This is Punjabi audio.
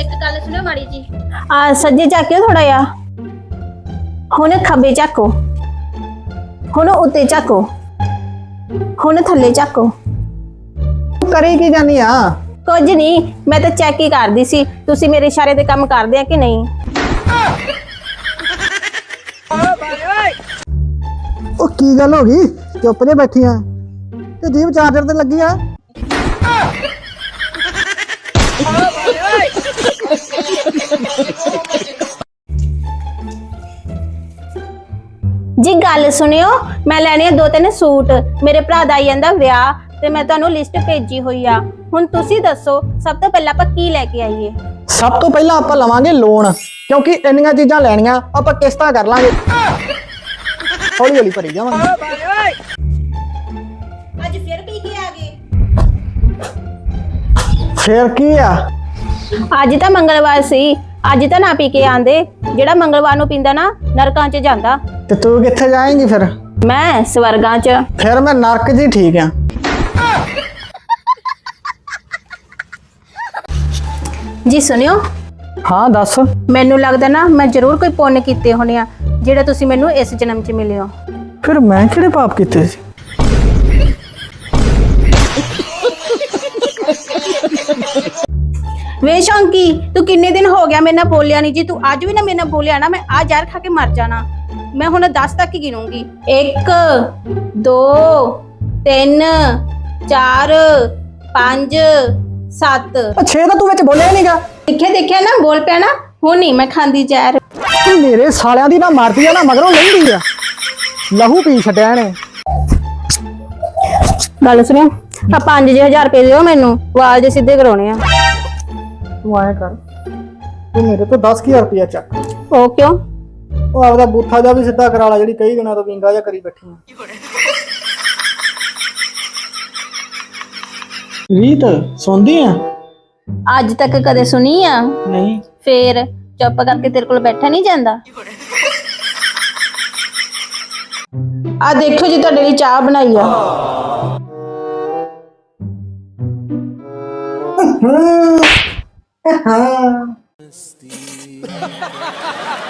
ਇੱਕ ਗੱਲ ਸੁਣੋ ਮਾੜੀ ਜੀ ਆ ਸੱਜੇ ਝਾਕਿਓ ਥੋੜਾ ਜਿਹਾ। ਹੁਣ ਖੱਬੇ ਝਾਕੋ ਹੁਣ ਉੱਤੇ ਝਾਕੋ ਹੁਣ ਥੱਲੇ ਝਾਕੋ ਕਰੀ ਕੀ ਜਾਨੀ ਆ? ਕੁਝ ਨਹੀਂ ਮੈਂ ਤਾਂ ਚੈੱਕ ਹੀ ਕਰਦੀ ਸੀ ਤੁਸੀਂ ਮੇਰੇ ਇਸ਼ਾਰੇ ਤੇ ਕੰਮ ਕਰਦੇ ਆ ਕਿ ਨਹੀਂ? ਉਹ ਕੀ ਗੱਲ ਹੋ ਗਈ? ਚੁੱਪ ਜੇ ਬੈਠੀ ਆ। ਤੇ ਜੀਬ ਚਾਰਜਰ ਤੇ ਲੱਗੀ ਆ? ਜੀ ਗੱਲ ਸੁਣਿਓ ਮੈਂ ਲੈਣੇ ਆ ਦੋ ਤਿੰਨ ਸੂਟ। ਮੇਰੇ ਭਰਾ ਦਾ ਆਈ ਜਾਂਦਾ ਵਿਆਹ ਤੇ ਮੈਂ ਤੁਹਾਨੂੰ ਲਿਸਟ ਭੇਜੀ ਹੋਈ ਆ। ਹੁਣ ਤੁਸੀਂ ਦੱਸੋ ਸਭ ਤੋਂ ਪਹਿਲਾਂ ਆਪਾਂ ਕੀ ਲੈ ਕੇ ਆਈਏ? ਸਭ ਤੋਂ ਪਹਿਲਾਂ ਆਪਾਂ ਲਵਾਂਗੇ ਲੋਨ ਕਿਉਂਕਿ ਇੰਨੀਆਂ ਚੀਜ਼ਾਂ ਲੈਣੀਆਂ ਆਪਾਂ ਕਿਸ਼ਤਾਂ ਕਰ ਲਾਂਗੇ। ਹੌਲੀ ਹੌਲੀ ਭਰੀ ਜਾਵਾਂਗੇ। ਅੱਜ ਫਿਰ ਪੀ ਕੇ ਆ ਗਏ? ਫੇਰ ਕੀ ਆ? ਅੱਜ ਤਾਂ ਮੰਗਲਵਾਰ ਸੀ। ਅੱਜ ਤਾਂ ਨਾ ਪੀ ਕੇ ਆਂਦੇ। ਜਿਹੜਾ ਮੰਗਲਵਾਰ ਨੂੰ ਪੀਂਦਾ ਨਾ ਨਰਕਾਂ 'ਚ ਜਾਂਦਾ। ਤੇ ਤੂੰ ਕਿੱਥੇ ਜਾਏਂਗੀ ਫਿਰ? ਮੈਂ ਸਵਰਗਾਂ 'ਚ। ਫਿਰ ਮੈਂ ਨਰਕ ਜੀ ਠੀਕ ਆ। ਜੀ ਸੁਣਿਓ। ਹਾਂ ਦੱਸ। ਮੈਨੂੰ ਲੱਗਦਾ ਨਾ ਮੈਂ ਜ਼ਰੂਰ ਕੋਈ ਪੁੰਨ ਕੀਤੇ ਹੋਣੇ ਆ ਜਿਹੜਾ ਤੁਸੀਂ ਮੈਨੂੰ ਇਸ ਜਨਮ 'ਚ ਮਿਲਿਓ ਫਿਰ ਮੈਂ ਕਿਹੜੇ ਪਾਪ ਕੀਤੇ ਸੀ? ਵੇ ਸ਼ੌਂਕੀ ਤੂੰ ਕਿੰਨੇ ਦਿਨ ਹੋ ਗਿਆ ਮੇਰੇ ਨਾਲ ਬੋਲਿਆ ਨਹੀਂ ਜੀ? ਤੂੰ ਅੱਜ ਵੀ ਨਾ ਮੇਰੇ ਨਾਲ ਬੋਲਿਆ ਨਾ ਮੈਂ ਆ ਜ਼ਹਿਰ ਖਾ ਕੇ ਮਰ ਜਾਣਾ। ਮੈਂ ਹੁਣ 10 ਤੱਕ ਹੀ ਗਿਣੂੰਗੀ। 1 2 3 4 5 7 ਉਹ ਛੇ ਤਾਂ ਤੂੰ ਵਿੱਚ ਬੋਲਿਆ ਨਹੀਂਗਾ ਦੇਖਿਆ ਦੇਖਿਆ ਨਾ ਬੋਲ ਪਿਆ ਨਾ। ਹੁਣ ਨਹੀਂ ਮੈਂ ਖਾਂਦੀ ਜ਼ਹਿਰ। ਮੇਰੇ ਸਾਲਿਆਂ ਦੀ ਨਾ ਮਾਰਦੀ ਆ ਨਾ ਮਗਰੋਂ ਲੈਂਦੀ ਆ। ਲਹੂ ਪੀ ਛੱਡਿਆ ਇਹਨੇ। ਗੱਲ ਸੁਣਿਓ ਆ 5000 ਰੁਪਏ ਦਿਓ ਮੈਨੂੰ ਵਾਲ ਜੇ ਸਿੱਧੇ ਕਰਾਉਣੇ ਆ। ਤੂੰ ਆਇਆ ਕਰ। ਤੂੰ ਮੇਰੇ ਤੋਂ 10000 ਰੁਪਇਆ ਚੱਕ। ਉਹ ਕਿਉਂ? ਉਹ ਆਪਦਾ ਬੂਥਾ ਜਾ ਵੀ ਸਿੱਧਾ ਕਰਾ ਲਾ ਜਿਹੜੀ ਕਈ ਦਿਨਾਂ ਤੋਂ ਵਿੰਗਾ ਜਾ ਕਰੀ ਬੈਠੀ ਆ। ਰੀਤ ਸੌਂਦੀ ਆ? ਅੱਜ ਤੱਕ ਕਦੇ ਸੁਣੀ ਆ? ਨਹੀਂ। ਫੇਰ ਚੁੱਪ ਕਰਕੇ ਤੇਰੇ ਕੋਲ ਬੈਠਾ ਨਹੀਂ ਜਾਂਦਾ? ਆ ਦੇਖੋ ਜੀ ਤੁਹਾਡੇ ਲਈ ਚਾਹ ਬਣਾਈ ਆ। हा.